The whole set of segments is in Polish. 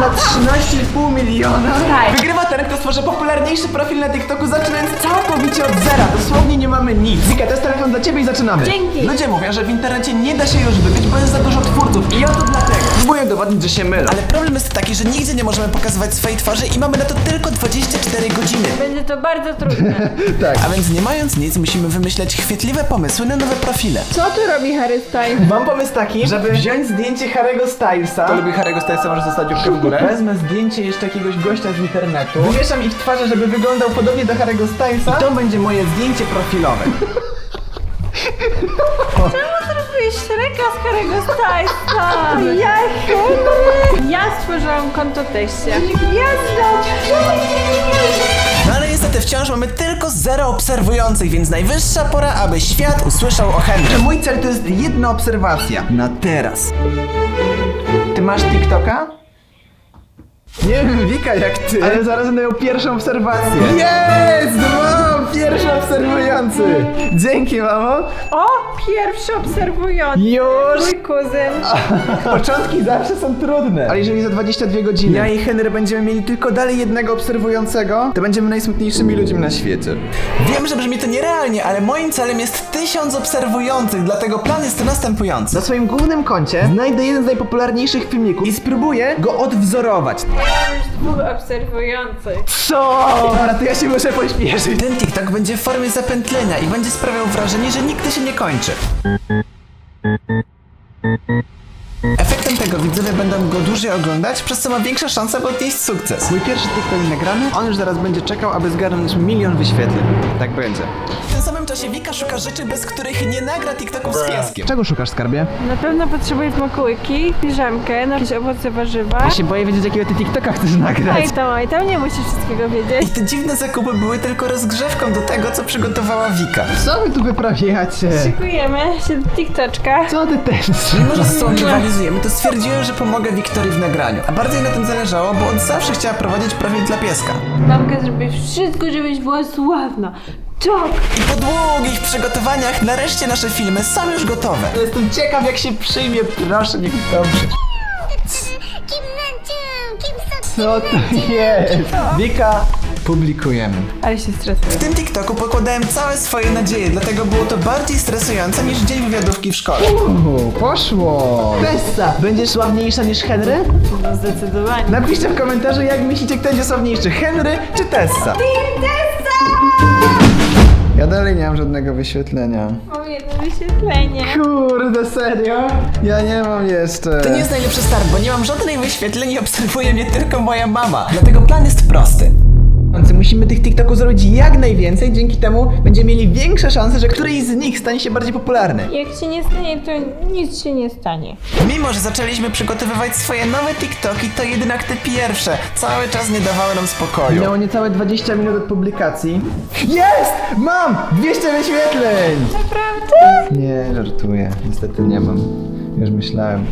na 13,5 miliona? Tak. Wygrywa ten, kto stworzy popularniejszy profil na TikToku, zaczynając całkowicie od zera. Dosłownie nie mamy nic. Wika, to jest telefon dla ciebie i zaczynamy. Dzięki. Ludzie mówią, że w internecie nie da się już wybić, bo jest za dużo twórców. I oto dlatego. Próbuję udowodnić, że się mylę. Ale problem jest taki, że nigdzie nie możemy pokazywać swojej twarzy i mamy na to tylko 24 godziny. Będzie to bardzo trudne. Tak. A więc nie mając nic, musimy wymyśleć chwytliwe pomysły na nowe profile. Co tu robi Harry Styles? Mam pomysł taki, żeby wziąć zdjęcie Harry'ego Stylesa. Kto lubi Harry'ego Stylesa, może zostawić łapkę w górę. Wezmę zdjęcie jeszcze jakiegoś gościa z internetu. Wywieszam ich twarze, żeby wyglądał podobnie do Harry'ego Stylesa. I to będzie moje zdjęcie profilowe. Zrobiłeś Shreka z Harry'ego Stylesa. Ja Henry. Ja stworzyłam konto teście. Gwiazda. No ale niestety wciąż mamy tylko zero obserwujących, więc najwyższa pora, aby świat usłyszał o Henry. Mój cel to jest jedna obserwacja. Na teraz. Ty masz TikToka? Nie wiem, Wika, jak ty. Ale zaraz będę miał pierwszą obserwację. Jest! Pierwszy obserwujący. Dzięki, mamo. O, pierwszy obserwujący. Już. Mój kuzyn. Początki zawsze są trudne. Ale jeżeli za 22 godziny ja i Henry będziemy mieli tylko dalej jednego obserwującego, to będziemy najsmutniejszymi ludźmi na świecie. Wiem, że brzmi to nierealnie, ale moim celem jest tysiąc obserwujących, dlatego plan jest następujący. Na swoim głównym koncie znajdę jeden z najpopularniejszych filmików i spróbuję go odwzorować. Mam już dwóch obserwujących. Co? Dobra, to ja się muszę pośpieszyć. Ten TikTok będzie w formie zapętlenia i będzie sprawiał wrażenie, że nigdy się nie kończy. Efektem tego widzowie będą go dłużej oglądać, przez co ma większa szansa, by odnieść sukces. Mój pierwszy TikTok nagrany, on już zaraz będzie czekał, aby zgarnąć milion wyświetleń. Tak będzie. W tym samym czasie Wika szuka rzeczy, bez których nie nagra TikToków z pieskiem. Czego szukasz, skarbie? Na pewno potrzebuję smakołyki, piżamkę, na jakieś owoce, warzywa. Ja się boję wiedzieć, jakiego ty TikToka chcesz nagrać. Ej tam, ej tam, nie musisz wszystkiego I wiedzieć. te dziwne zakupy były tylko rozgrzewką do tego, co przygotowała Wika. Co wy tu wyprawiacie? Szykujemy się do TikToczka. Co ty też? Mimo, że z sobą rywalizujemy, to stwierdziłem, że pomogę Wiktorii w nagraniu. A bardziej na tym zależało, bo od zawsze chciała prowadzić profil dla pieska. Mamka zrobi wszystko, żebyś była sławna. I po długich przygotowaniach nareszcie nasze filmy są już gotowe. Jestem ciekaw, jak się przyjmie. Proszę, niech dobrze. Co to jest? Wika, publikujemy. Ale się stresuję. W tym TikToku pokładałem całe swoje nadzieje, dlatego było to bardziej stresujące niż dzień wywiadówki w szkole. Uuu, poszło. Tessa, będziesz sławniejsza niż Henry? No zdecydowanie. Napiszcie w komentarzu, jak myślicie, kto będzie sławniejszy, Henry czy Tessa? Ja dalej nie mam żadnego wyświetlenia. Mam jedno wyświetlenie. Kurde, serio? Ja nie mam jeszcze. To nie jest najlepszy start, bo nie mam żadnych wyświetleń i obserwuje mnie tylko moja mama. Dlatego plan jest prosty. Musimy tych TikToków zrobić jak najwięcej, dzięki temu będziemy mieli większe szanse, że któryś z nich stanie się bardziej popularny. Jak się nie stanie, to nic się nie stanie. Mimo, że zaczęliśmy przygotowywać swoje nowe TikToki, to jednak te pierwsze cały czas nie dawały nam spokoju. Minęło niecałe 20 minut od publikacji. Jest! Mam! 200 wyświetleń! Naprawdę? Nie, żartuję. Niestety nie mam. Już myślałem.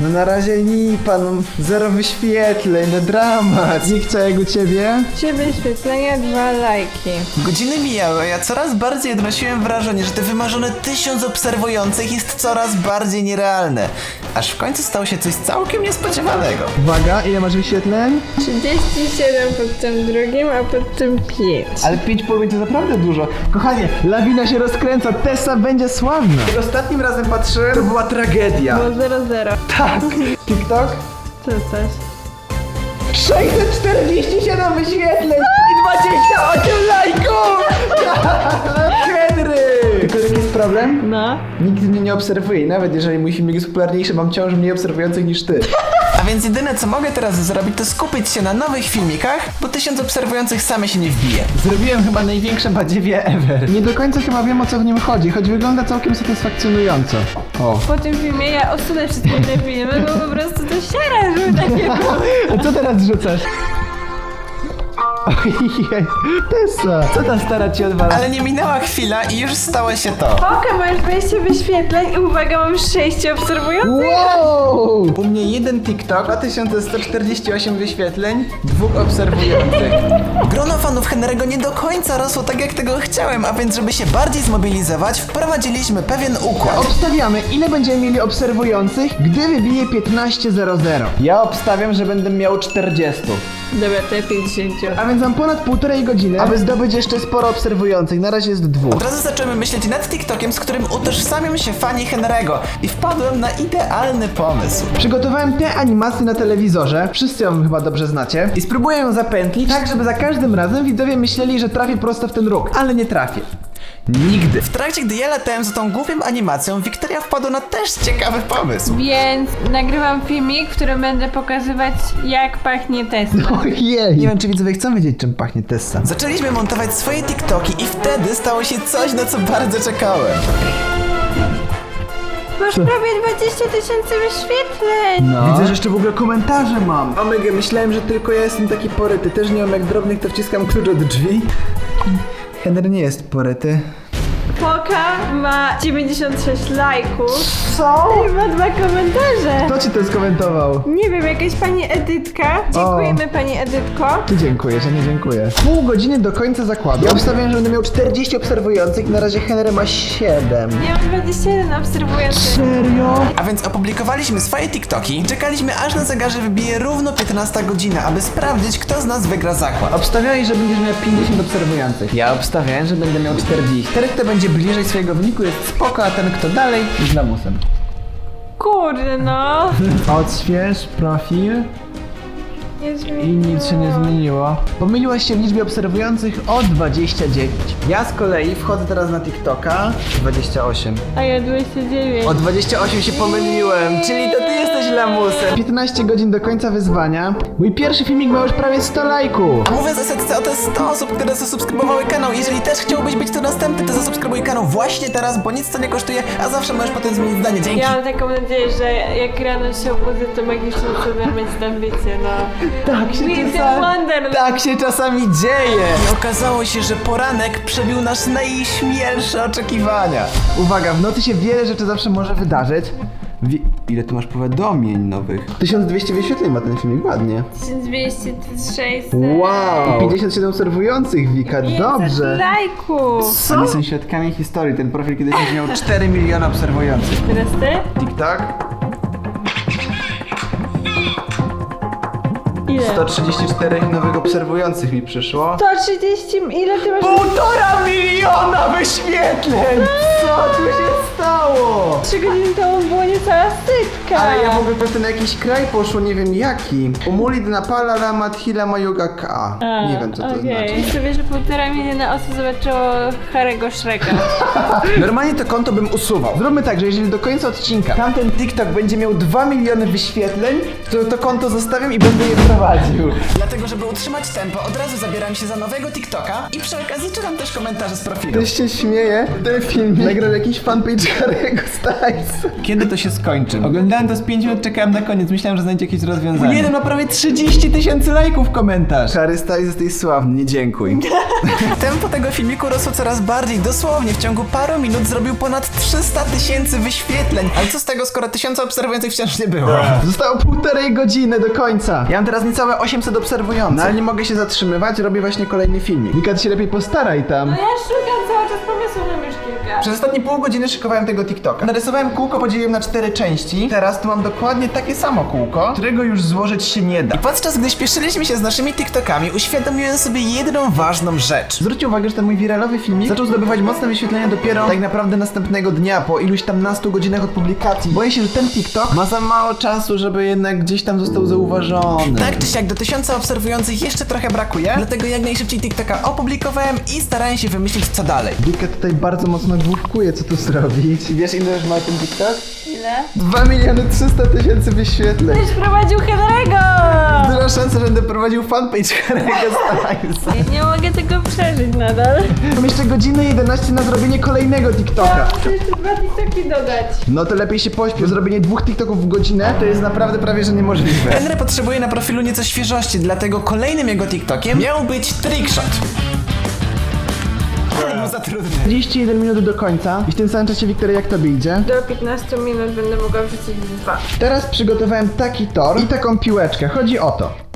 No na razie lipa, no zero wyświetleń, no dramat. Znikcia jak u ciebie? Trzy wyświetlenia, dwa lajki. Godziny mijały, a ja coraz bardziej odnosiłem wrażenie, że te wymarzone tysiąc obserwujących jest coraz bardziej nierealne. Aż w końcu stało się coś całkiem niespodziewanego. Uwaga, ile masz wyświetleń? 37 pod tym drugim, a pod tym 5. Ale 5,5 to naprawdę dużo. Kochanie, lawina się rozkręca, Tessa będzie sławna. Jak ostatnim razem patrzyłem, to była tragedia. Było 0-0. Tak. TikTok? To coś. 647 wyświetleń i 28 lajków! Henry! Tylko jaki jest problem? No. Nikt mnie nie obserwuje nawet jeżeli mój filmik jest popularniejszy, mam wciąż mniej obserwujących niż ty. Więc jedyne co mogę teraz zrobić, to skupić się na nowych filmikach, bo tysiąc obserwujących same się nie wbije. Zrobiłem chyba największe badziewie ever. Nie do końca chyba wiem o co w nim chodzi, choć wygląda całkiem satysfakcjonująco. O. Po tym filmie ja usunę wszystkie te filmy, bo po prostu to siara, żeby takie było. A co teraz rzucasz? Ojej, Tessa, co ta stara ci odwala? Ale nie minęła chwila i już stało się to. Oka, masz 20 wyświetleń i uwaga, mam 6 obserwujących. Wow! U mnie jeden TikTok, 2148 wyświetleń, dwóch obserwujących. Grono fanów Henry'ego nie do końca rosło tak jak tego chciałem, a więc żeby się bardziej zmobilizować, wprowadziliśmy pewien układ. Obstawiamy, ile będziemy mieli obserwujących, gdy wybije 15.00. Ja obstawiam, że będę miał 40. Dobra, to ja 50. A więc mam ponad półtorej godziny, aby zdobyć jeszcze sporo obserwujących. Na razie jest dwóch. Od razu zacząłem myśleć nad TikTokiem, z którym utożsamiam się fani Henry'ego i wpadłem na idealny pomysł. Przygotowałem tę animację na telewizorze, wszyscy ją chyba dobrze znacie, i spróbuję ją zapętlić, tak żeby za każdym razem widzowie myśleli, że trafię prosto w ten róg, ale nie trafię. Nigdy. W trakcie, gdy ja latałem za tą głupią animacją, Wiktoria wpadła na też ciekawy pomysł. Więc nagrywam filmik, w którym będę pokazywać, jak pachnie Tesla. Ojej. Nie wiem, czy widzowie chcą wiedzieć, czym pachnie Tessa. Zaczęliśmy montować swoje TikToki i wtedy stało się coś, na co bardzo czekałem. Masz prawie 20 tysięcy wyświetleń. No. Widzę, że jeszcze w ogóle komentarze mam. Omega, myślałem, że tylko ja jestem taki poryty. Też nie mam jak drobnych, to wciskam klucz od drzwi. Henry nie jest poryty. Poka ma 96 lajków Co? i ma dwa komentarze. Kto ci to skomentował? Nie wiem, jakaś pani Edytka. Dziękujemy pani Edytko. Ty dziękuję, że nie dziękuję. Pół godziny do końca zakładu. Ja obstawiam, że będę miał 40 obserwujących, na razie Henry ma 7. Ja mam 21 obserwujących. Serio? A więc opublikowaliśmy swoje TikToki, czekaliśmy aż na zegarze wybije równo 15 godzina, aby sprawdzić, kto z nas wygra zakład. Obstawiałeś, że będziesz miał 50 obserwujących. Ja obstawiałem, że będę miał 40. Ten, kto będzie bliżej swojego wyniku jest spoko, a ten, kto dalej jest lamusem. Kurde no. Odśwież profil Nie i nic się nie zmieniło. Pomyliłaś się w liczbie obserwujących o 29. Ja z kolei wchodzę teraz na TikToka. 28. A ja 29. O 28 się pomyliłem, czyli to ty jesteś lamusem. 15 godzin do końca wyzwania. Mój pierwszy filmik ma już prawie 100 lajków. A mówiąc o setce, oto jest 100 osób, które zasubskrybowały kanał. Jeżeli też chciałbyś być tu następny, to zasubskrybuj kanał właśnie teraz, bo nic to nie kosztuje, a zawsze możesz potem zmienić zdanie. Dzięki. Ja mam taką nadzieję, że jak rano się obudzę, to magicznie będzie tam wiecie, no. Tak się czasami... Wonderland. Tak się czasami dzieje. I okazało się, że poranek przebił nasz najśmielsze oczekiwania. Uwaga, w nocy się wiele rzeczy zawsze może wydarzyć. Wi- Ile tu masz powiadomień nowych? 1200 wyświetleń ma ten filmik, ładnie. 1200, 600. Wow! I 57 obserwujących, Wika, 500 dobrze. lajków. Oni są świadkami historii. Ten profil kiedyś miał 4 miliony obserwujących. Teraz ty? TikTok? 134 nowych obserwujących mi przyszło. 130, ile ty masz? Półtora miliona wyświetleń! Co tu się stało? 3 godziny temu było niecała setka. Ale ja w ogóle po prostu na jakiś kraj poszło, nie wiem jaki. Umulid Napala Lama Thila Mayoga Ka. Nie wiem co to Okej. znaczy. I sobie, że półtora miliona osób zobaczyło Harry'ego Shreka. Normalnie to konto bym usuwał. Zróbmy tak, że jeżeli do końca odcinka tamten TikTok będzie miał 2 miliony wyświetleń, to to konto zostawiam i będę je prowadził. Dlatego, żeby utrzymać tempo, od razu zabieram się za nowego TikToka i przy okazji czytam też komentarze z profilu. Ktoś się śmieje, ten film nagrał jakiś fanpage Harry'ego Stylesa. Kiedy to się skończy? Oglądałem to z 5 minut, czekałem na koniec, myślałem, że znajdzie jakieś rozwiązanie. Jeden ma prawie 30 tysięcy lajków komentarz. Harry Styles jesteś sławny, nie dziękuj. Tempo tego filmiku rosło coraz bardziej, dosłownie w ciągu paru minut zrobił ponad 300 tysięcy wyświetleń. Ale co z tego, skoro tysiąca obserwujących wciąż nie było? Zostało półtorej godziny do końca. Ja mam teraz niecałe 800 obserwujących. No ale nie mogę się zatrzymywać, robię właśnie kolejny filmik. Wika, ty się lepiej postaraj tam. No ja szukam cały czas pomysłów, mam już kilka. Przez ostatnie pół godziny szykowałem tego TikToka. Narysowałem kółko, podzieliłem na cztery części. Teraz tu mam dokładnie takie samo kółko, którego już złożyć się nie da. I podczas gdy śpieszyliśmy się z naszymi TikTokami, uświadomiłem sobie jedną ważną rzecz. Zwróćcie uwagę, że ten mój wiralowy filmik zaczął zdobywać mocne wyświetlenia dopiero tak naprawdę następnego dnia, po iluś tam nastu godzinach od publikacji. Boję się, że ten TikTok ma za mało czasu, żeby jednak gdzieś tam został zauważony. Tak czy siak do tysiąca obserwujących jeszcze trochę brakuje, dlatego jak najszybciej TikToka opublikowałem i starałem się wymyślić co dalej. Wika tutaj bardzo mocno główkuje, co tu zrobić. I wiesz, ile już ma ten TikTok? Ile? 2 miliony 300 tysięcy wyświetleń. Będziesz prowadził Henry'ego! Duża szansa, że będę prowadził fanpage Harry'ego Stylesa. Ja nie mogę tego przeżyć nadal. Mam jeszcze godzinę 11 na zrobienie kolejnego TikToka. Chcę jeszcze dwa TikToki dodać. No to lepiej się pośpiesz. Zrobienie dwóch TikToków w godzinę to jest naprawdę prawie, że niemożliwe. Henry potrzebuje na profilu nieco świeżości, dlatego kolejnym jego TikTokiem miał być trickshot. Ale był za trudny. 31 minut do końca. I w tym samym czasie, Wiktoria, jak tobie idzie? Do 15 minut będę mogła wrzucić dwa. Teraz przygotowałem taki tor i taką piłeczkę. Chodzi o to.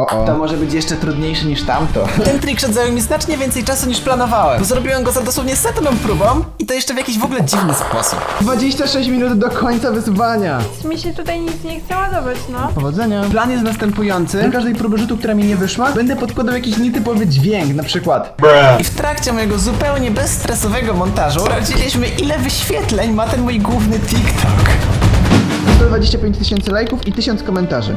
O, o. To może być jeszcze trudniejsze niż tamto. Ten trickshot zajął mi znacznie więcej czasu niż planowałem. Bo zrobiłem go za dosłownie setną próbą i to jeszcze w jakiś w ogóle dziwny sposób. 26 minut do końca wyzwania. Mi się tutaj nic nie chce ładować, no. Powodzenia. Plan jest następujący. Do każdej próby rzutu, która mi nie wyszła, będę podkładał jakiś nietypowy dźwięk, na przykład. I w trakcie mojego zupełnie bezstresowego montażu sprawdziliśmy ile wyświetleń ma ten mój główny TikTok. 125 tysięcy lajków i 1000 komentarzy.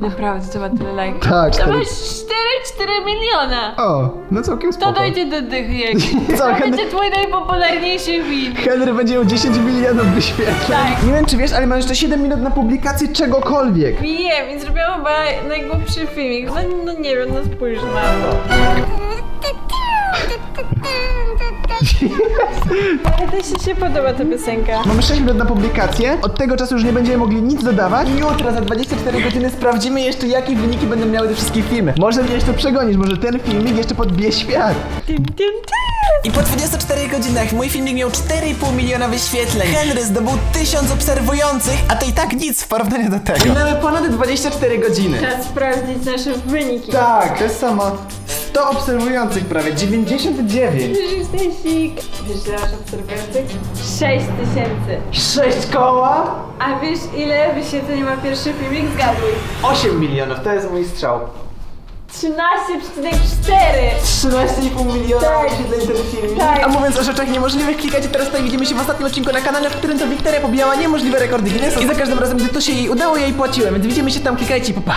Naprawdę, to ma tyle lajków. Tak, To masz 4-4 miliona. O, no całkiem To spoko. dojdzie do dychy jakiś. Co, To Henry- będzie twój najpopularniejszy film. Henry będzie miał 10 milionów wyświetleń. Tak. Nie wiem czy wiesz, ale mam jeszcze 7 minut na publikację czegokolwiek. Wiem i zrobiłam chyba najgłupszy filmik. No, no nie wiem, no spójrz na to. Ale też się, się podoba ta piosenka. Mamy 6 minut na publikację. Od tego czasu już nie będziemy mogli nic dodawać. I jutro za 24 godziny sprawdzimy jeszcze jakie wyniki będą miały te wszystkie filmy. Może mnie jeszcze przegonisz, może ten filmik jeszcze podbije świat. Tym, tym, tym. I po 24 godzinach mój filmik miał 4,5 miliona wyświetleń. Henry zdobył 1000 obserwujących, a to i tak nic w porównaniu do tego. Minęły ponad 24 godziny. Czas sprawdzić nasze wyniki. Tak, to jest samo 100 obserwujących prawie, 99. Wiesz, Stasiek. Wiesz, ile masz obserwujących? 6 tysięcy. 6 koła? A wiesz, ile wyświetleń ma pierwszy filmik? Zgaduj. 8 milionów, to jest mój strzał. 13,4. 13,5 miliona Tak. wyświetleń ten filmik. Tak. A mówiąc o rzeczach niemożliwych, klikajcie teraz tutaj, widzimy się w ostatnim odcinku na kanale, w którym to Wiktoria pobijała niemożliwe rekordy Guinnessu i za każdym razem, gdy to się jej udało, ja jej płaciłem, więc widzimy się tam, klikajcie, papa.